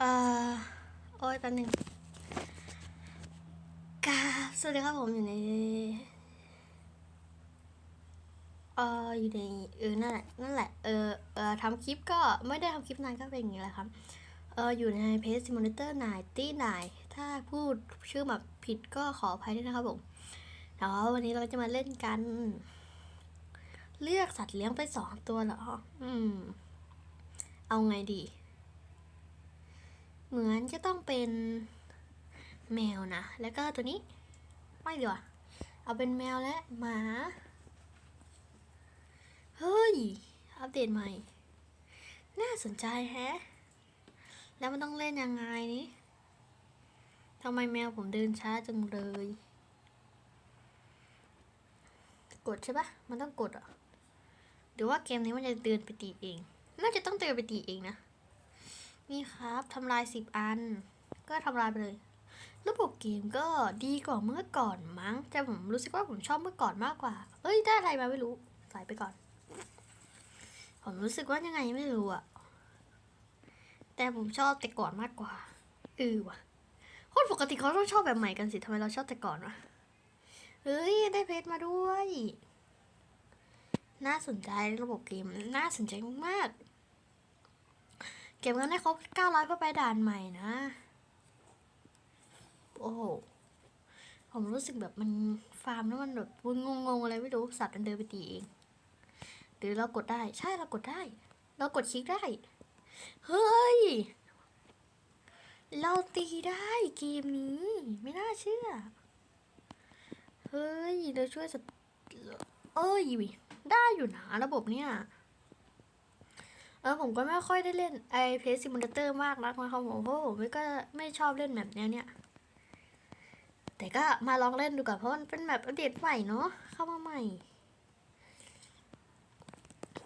เอ่อโอ้ยแป๊บหนึงกาสวัสดีครับผมอยู่ในเอ่ออยู่ในเออนั่นแหละนั่นแหละเออเออทำคลิปก็ไม่ได้ทำคลิปนานก็เป็นอย่างนี้แหละครับเอออยู่ในเพจ Simulator 9ตี้9ถ้าพูดชื่อแบบผิดก็ขออภัยด้วยนะครับผมแล้ววันนี้เราจะมาเล่นกัน เลือกสัตว์เลี้ยงไปสองตัวเหรอ อืม เอาไงดี เหมือนจะต้องเป็นแมวนะ แล้วก็ตัวนี้ไม่ดีกว่าเอาเป็นแมวและหมา เฮ้ย อัปเดตใหม่ น่าสนใจแฮะ แล้วมันต้องเล่นยังไงนี่ทำไมแมวผมเดินช้าจังเลย กดใช่ปะมันต้องกดอะหรือว่าเกมนี้มันจะเดินไปตีเอง น่าจะต้องเดินไปตีเองนะ นี่ครับทำลายสิบอัน ก็ทำลายไปเลย ระบบเกมก็ดีกว่าเมื่อก่อนมั้ง แต่ผมรู้สึกว่าผมชอบเมื่อก่อนมากกว่า เอ้ยได้อะไรมาไม่รู้ใส่ไปก่อน ผมรู้สึกว่ายังไงไม่รู้อะแต่ผมชอบแต่ก่อนมากกว่าเออว่ะคนปกติเขาต้องชอบแบบใหม่กันสิทำไมเราชอบแต่ก่อนวะเฮ้ยได้เพชรมาด้วย น่าสนใจระบบเกมน่าสนใจมาก เก็บเงินให้ครบ900เพื่อไปด่านใหม่นะ โอ้โห ผมรู้สึกแบบมันฟาร์มแล้วมันแบบวุ่นงงๆอะไรไม่รู้ สัตว์มันเดินไปตีเอง หรือเรากดได้ ใช่เรากดได้ เรากดคลิกได้ เฮ้ย เราตีได้เกมนี้ ไม่น่าเชื่อ เฮ้ย เราช่วยสัตว์เอ้ย ได้อยู่นะระบบเนี่ย เออผมก็ไม่ค่อยได้เล่นไอเพลซิมูเลเตอร์มากนักนะครับผมเพราะผมไม่ก็ไม่ชอบเล่นแบบแนวเนี้ยแต่ก็มาลองเล่นดูก่อนเพราะมันเป็นแบบอัปเดตใหม่เนาะเข้ามาใหม่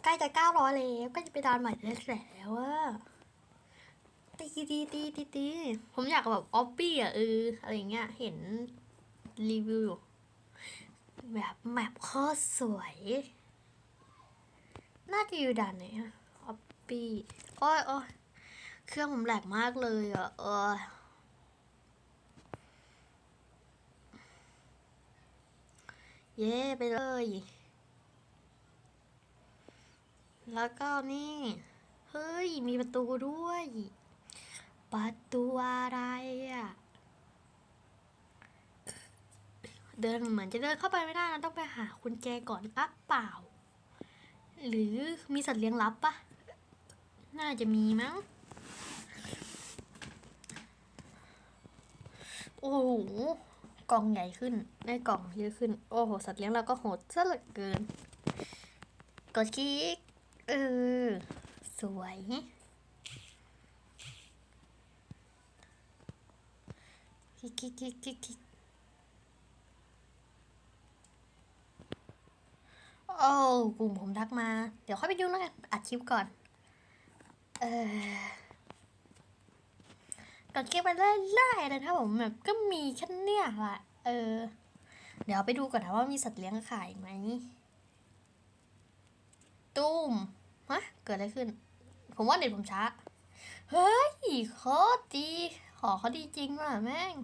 ใกล้จะเก้าร้อยแล้วก็จะไปดาวน์ใหม่แล้วอะตีตีตีตีตีผมอยากแบบออฟปี้อะเอออะไรเงี้ยเห็นรีวิวแบบแมปโคตรสวย น่าจะอยู่ด่านไหนอะ ปี้โอ้ยโอ้ยเครื่องผมแหลกมากเลยอะเออเย้ไปเลย แล้วก็นี่ เฮ้ย มีประตูด้วย ประตูอะไรอะ เดินเหมือนจะเดินเข้าไปไม่ได้นะต้องไปหากุญแจก่อนอะเปล่า หรือมีสัตว์เลี้ยงลับปะ น่าจะมีมั้ง โอ้โห กล่องใหญ่ขึ้น ได้กล่องเยอะขึ้น โอ้โห สัตว์เลี้ยงเราก็โหดซะเหลือเกิน กดคลิก เออ สวย คลิกคลิกคลิกคลิกคลิกโอ้กลุ่มผมทักมา เดี๋ยวค่อยไปดูแล้วกันอัดคลิปก่อน เออกดคลิปไปเรื่อยๆเลยถ้าผมแบบก็มีแค่เนี้ยแหละเออ เดี๋ยวไปดูก่อนนะว่ามีสัตว์เลี้ยงขายไหมตุ้มฮะเกิดอะไรขึ้น ผมว่าเน็ตผมช้า เฮ้ยโคตรดีขอเขาดีจริงว่ะแม่ง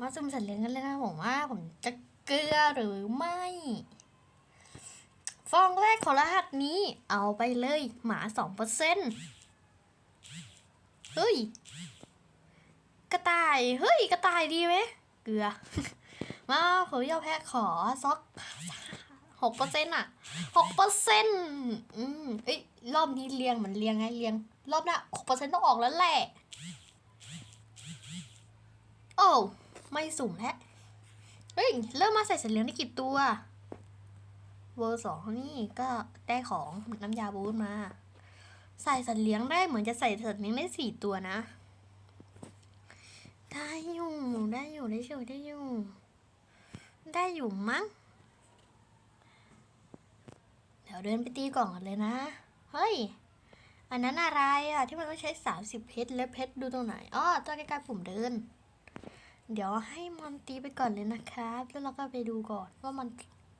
มาซุ่มสัตว์เลี้ยงกันเลยนะผมว่าผมจะเกลือหรือไม่ ฟองแรกของรหัสนี้เอาไปเลยหมาสองเปอร์เซ็นเฮ้ย กระต่าย เฮ้ย กระต่ายดีไหม เกลือ มาผมยอมแพ้ขอซ็อกหกเปอร์เซ็นต์อะหกเปอร์เซ็นต์อืมเอ้ยรอบนี้เรียงเหมือนเรียงไงเรียง รอบหน้าหกเปอร์เซ็นต์ต้องออกแล้วแหละ โอ้ ไม่สุ่มแล้ว เฮ้ย เริ่มมาใส่สัตว์เลี้ยงได้กี่ตัว เวอร์สองนี่ก็ได้ของน้ำยาบูทมา ใส่สัตว์เลี้ยงได้เหมือนจะใส่สัตว์เลี้ยงได้สี่ตัวนะ ได้อยู่ได้อยู่ได้อยู่ได้อยู่ ได้อยู่มั้ง เดี๋ยวเดินไปตีกล่องกันเลยนะ เฮ้ย อันนั้นอะไรอะ ที่มันต้องใช้สามสิบเพชรแล้วเพชรดูตรงไหนอ๋อตัวใกล้ๆปุ่มเดินเดี๋ยวให้มันตีไปก่อนเลยนะครับ แล้วเราก็ไปดูก่อนว่ามัน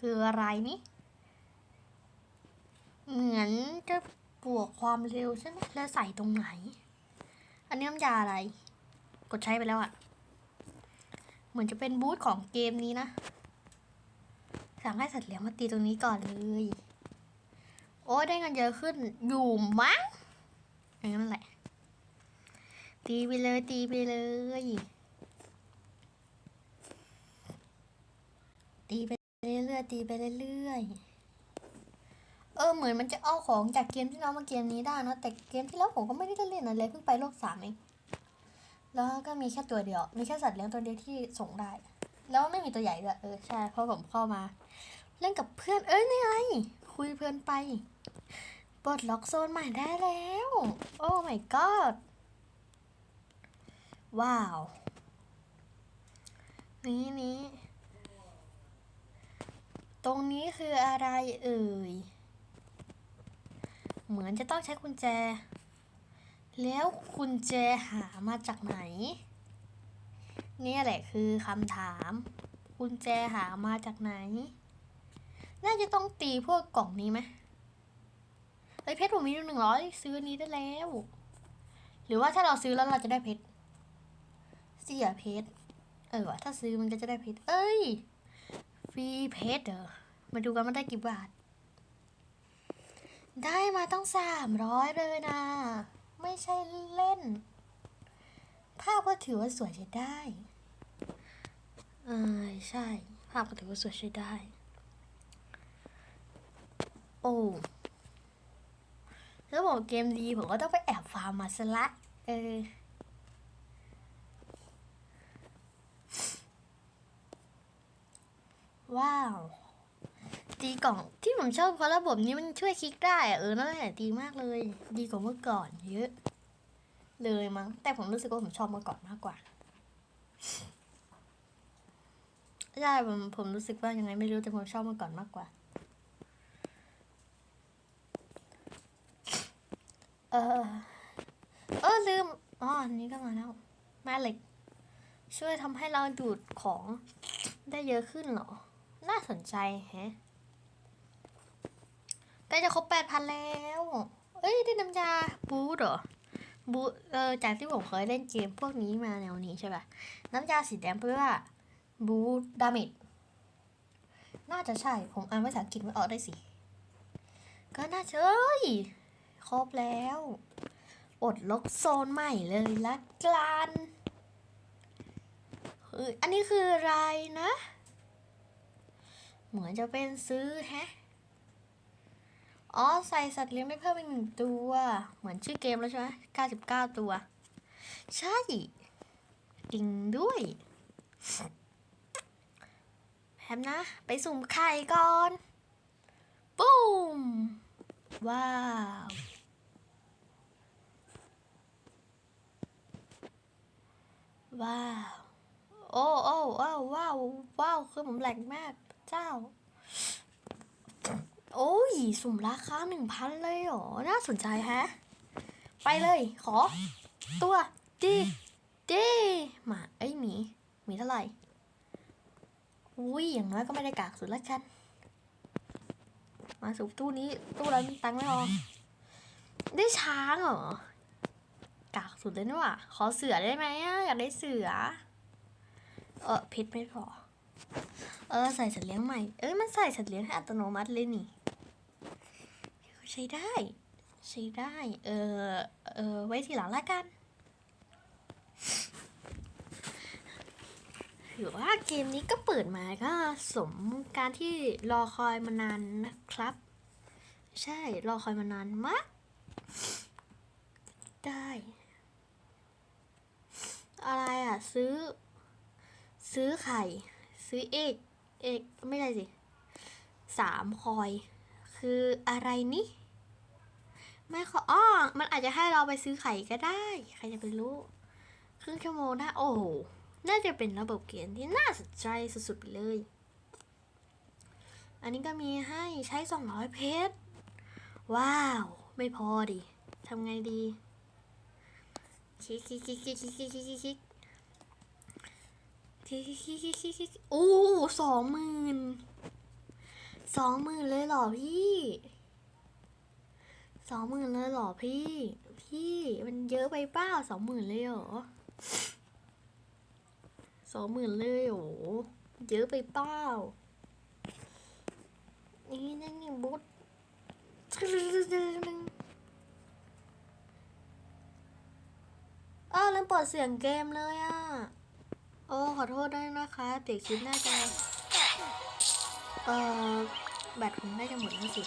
คืออะไรนี่ เหมือนจะบวกความเร็วใช่ไหมแล้วใส่ตรงไหน อันนี้น้ำยาอะไร กดใช้ไปแล้วอะเหมือนจะเป็นบูธของเกมนี้นะ สั่งให้สัตว์เลี้ยงมาตีตรงนี้ก่อนเลย โอ้ได้เงินเยอะขึ้นอยู่มั้งอย่างนั้นแหละ ตีไปเลยตีไปเลยตีไปเรื่อยๆตีไปเรื่อยๆ เออเหมือนมันจะเอาของจากเกมที่เรามาเกมนี้ได้นะแต่เกมที่แล้วผมก็ไม่ได้เล่นอะไรเพิ่งไปโลกสามเองแล้วก็มีแค่ตัวเดียว มีแค่สัตว์เลี้ยงตัวเดียวที่ส่งได้ แล้วไม่มีตัวใหญ่ด้วยเออใช่เพราะผมเข้ามา เล่นกับเพื่อนเอ้ยนี่ไงคุยเพลินไปปลดล็อกโซนใหม่ได้แล้ว โอ้ my god ว้าว นี้นี้ ตรงนี้คืออะไรเอ่ย เหมือนจะต้องใช้กุญแจ แล้วกุญแจหามาจากไหนเนี่ยแหละคือคำถาม กุญแจหามาจากไหน น่าจะต้องตีพวกกล่องนี้ไหมเฮ้ยเพชรผมมีหนึ่งร้อยซื้อนี้ได้แล้ว หรือว่าถ้าเราซื้อแล้วเราจะได้เพชรเสียเพชรเออวะถ้าซื้อมันก็จะได้เพชรเอ้ย ฟรีเพชรเหรอมาดูกันมันได้กี่บาท ได้มาต้องสามร้อยเลยนะ ไม่ใช่เล่น ภาพก็ถือว่าสวยใช้ได้เออใช่ ภาพก็ถือว่าสวยใช้ได้ โอ้แล้วบอกเกมดีผมก็ต้องไปแอบฟาร์มมาซะละ เออว้าว ตีกล่องที่ผมชอบเพราะระบบนี้มันช่วยคลิกได้เออนั่นแหละดีมากเลย ดีกว่าเมื่อก่อนเยอะ เลยมั้งแต่ผมรู้สึกว่าผมชอบเมื่อก่อนมากกว่าใช่ผมผมรู้สึกว่ายังไงไม่รู้แต่ผมชอบเมื่อก่อนมากกว่า เออเออลืมอ๋ออันนี้ก็มาแล้วม่เหล็ก ช่วยทำให้เราดูดของได้เยอะขึ้นเหรอ น่าสนใจแฮะ ใกล้จะครบแปดพันแล้ว เอ้ย ได้น้ำยา บูทเหรอ บูเออจากที่ผมเคยเล่นเกมพวกนี้มาแนวนี้ใช่ป่ะ น้ำยาสีแดงเพื่อบูดาเมจน่าจะใช่ ผมอ่านภาษาอังกฤษไม่ออกได้สิ ก็น่าจะเอ้ยครบแล้ว อดล็อกโซนใหม่เลยละกันเอออันนี้คืออะไรนะ เหมือนจะเป็นซื้อแฮะ อ๋อ ใส่สัตว์เลี้ยงได้เพิ่มอีกหนึ่งตัว เหมือนชื่อเกมแล้วใช่ไหม99ตัว ใช่ จริงด้วยแป๊บนะ ไปสุ่มไข่ก่อน ปุ้ม ว้าวว้าว โอ้โอ้ว้ว้าวว้าว คือผมแหลกมาก เจ้า โอ้ยสุ่มราคาหนึ่งพันเลยเหรอ น่าสนใจแฮะ ไปเลย ขอ ตัวดีดีมาเอ้ยหมีหมีเท่าไหร่อุ้ยอย่างน้อยก็ไม่ได้กากสุดละกันมาสู่ตู้นี้ตู้แล้วมีตังค์ไม่พอได้ช้างเหรอกากสุดเลยนี่ว่ะขอเสือได้ไหมอะอยากได้เสือ เออเพชรไม่พอเออใส่สัตว์เลี้ยงใหม่ เอ้ยมันใส่สัตว์เลี้ยงให้อัตโนมัติเลยนี่ ใช้ได้ ใช้ได้ เออเออไว้ทีหลังละกันหรือว่าเกมนี้ก็เปิดมาก็สมการที่รอคอยมานานนะครับ ใช่ รอคอยมานานมาก ได้ อะไรอะ ซื้อ ซื้อไข่ ซื้อเอก เอก ไม่ใช่สิสามคอย คืออะไรนี่ไม่ขออ้อมันอาจจะให้เราไปซื้อไข่ก็ได้ ใครจะไปรู้ ครึ่งชั่วโมงได้โอ้โห น่าจะเป็นระบบเกมที่น่าสนใจสุดๆไปเลย อันนี้ก็มีให้ใช้200เพชร ว้าว ไม่พอดิทำไงดีคิกคิกคลิกคลิกคลิกคลิกคลิกคลิกคลิกคลิกคลิกคลิกคลิกคลิกคลิกโอ้สองหมื่น สองหมื่นเลยเหรอพี่สองหมื่นเลยเหรอพี่ พี่มันเยอะไปเปล่าสองหมื่นเลยเหรอสองหมื่นเลยเหรอเยอะไปเปล่านี่นั่นนี่บุ๊ดอ้าวลืมเปิดเสียงเกมเลยอะ โอ้ขอโทษด้วยนะคะ เด็กคลิปน่าจะ เออแบตผมน่าจะหมดแล้วสิ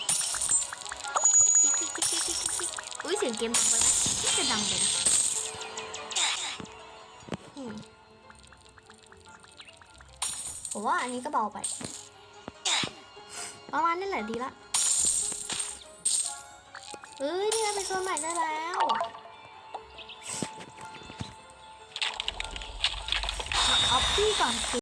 อุ้ยเสียงเกมดังไปนะนี่จะดังไปนะผมว่าอันนี้ก็เบาไป ประมาณนี้แหละดีละเอ้ยนี่เป็นตัวใหม่ได้แล้วมาออฟฟี่ก่อนสิ